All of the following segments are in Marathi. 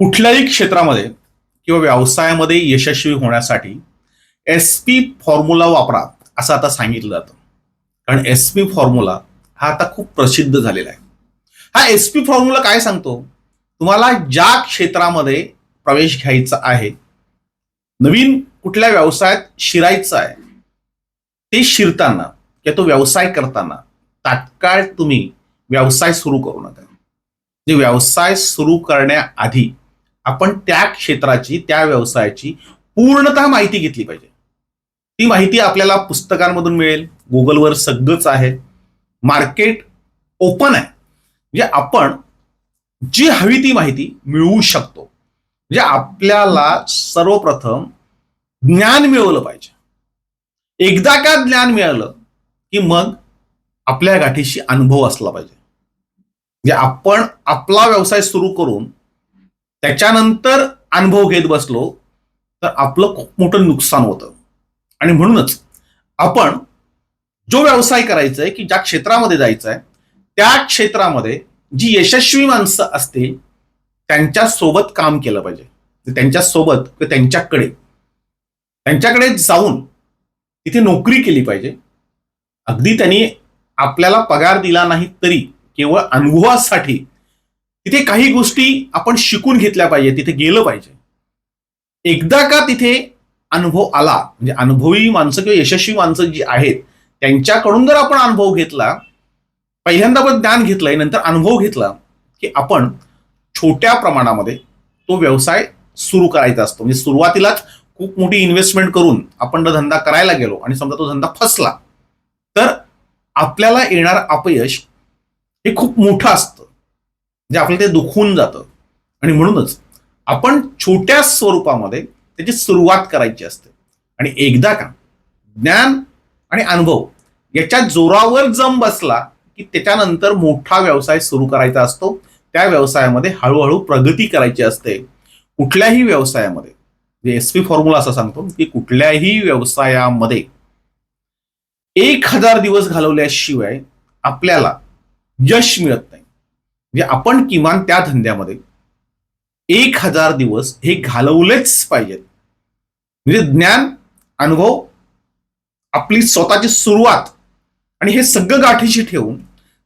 कुठल्याही क्षेत्रामध्ये किंवा व्यवसायामध्ये यशस्वी होण्यासाठी एस पी फॉर्म्युला वापरा असं आता सांगितलं जातं. कारण एस पी फॉर्म्युला हा आता खूप प्रसिद्ध झालेला आहे. हा एस पी फॉर्म्युला काय सांगतो? तुम्हाला ज्या क्षेत्रामध्ये प्रवेश घ्यायचा आहे नवीन कुठल्या व्यवसायात शिरायचं आहे ते शिरताना किंवा तो व्यवसाय करताना तात्काळ तुम्ही व्यवसाय सुरू करू नका. जे व्यवसाय सुरू करण्याआधी आपण त्या क्षेत्राची त्या व्यवसायाची पूर्णतः माहिती घेतली पाहिजे. ती माहिती आपल्याला पुस्तकांमधून मिळेल गुगलवर सगळंच आहे. मार्केट ओपन आहे. म्हणजे आपण जी हवी ती माहिती मिळवू शकतो. म्हणजे आपल्याला सर्वप्रथम ज्ञान मिळवलं पाहिजे. एकदा का ज्ञान मिळालं की मग आपल्या गाठीशी अनुभव असला पाहिजे. म्हणजे आपण आपला व्यवसाय सुरू करून त्याच्यानंतर अनुभव घेत बसलो तर आपलं खूप मोठं नुकसान होतं. आणि म्हणूनच आपण जो व्यवसाय करायचा आहे की ज्या क्षेत्रामध्ये जायचं आहे त्या क्षेत्रामध्ये जी यशस्वी माणसं असतील त्यांच्यासोबत काम केलं पाहिजे. त्यांच्यासोबत किंवा त्यांच्याकडे त्यांच्याकडे जाऊन तिथे नोकरी केली पाहिजे. अगदी त्यांनी आपल्याला पगार दिला नाही तरी केवळ अनुभवासाठी तिथे काही गोष्टी आपण शिकून घेतल्या पाहिजे तिथे गेलं पाहिजे. एकदा का तिथे अनुभव आला म्हणजे अनुभवी माणसं किंवा यशस्वी माणसं जी आहेत त्यांच्याकडून जर आपण अनुभव घेतला पहिल्यांदा आपण ज्ञान घेतलंय नंतर अनुभव घेतला की आपण छोट्या प्रमाणामध्ये तो व्यवसाय सुरू करायचा असतो. म्हणजे सुरुवातीलाच खूप मोठी इन्व्हेस्टमेंट करून आपण धंदा करायला गेलो आणि समजा तो धंदा फसला तर आपल्याला येणार अपयश हे खूप मोठं असतं. म्हणजे आपल्याला ते दुखून जातं. आणि म्हणूनच आपण छोट्या स्वरूपामध्ये त्याची सुरुवात करायची असते. आणि एकदा का ज्ञान आणि अनुभव याच्या जोरावर जम बसला की त्याच्यानंतर मोठा व्यवसाय सुरू करायचा असतो. त्या व्यवसायामध्ये हळूहळू प्रगती करायची असते. कुठल्याही व्यवसायामध्ये एस पी फॉर्म्युला असं सांगतो की कुठल्याही व्यवसायामध्ये एक हजार दिवस घालवल्याशिवाय आपल्याला यश मिळत म्हणजे आपण किमान त्या धंद्यामध्ये एक हजार दिवस हे घालवलेच पाहिजेत. म्हणजे ज्ञान अनुभव आपली स्वतःची सुरुवात आणि हे सगळं गाठीशी ठेवून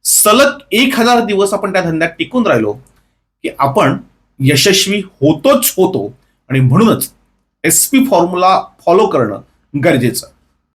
सलग एक हजार दिवस आपण त्या धंद्यात टिकून राहिलो की आपण यशस्वी होतोच होतो आणि म्हणूनच एस पी फॉर्म्युला फॉलो करणं गरजेचं.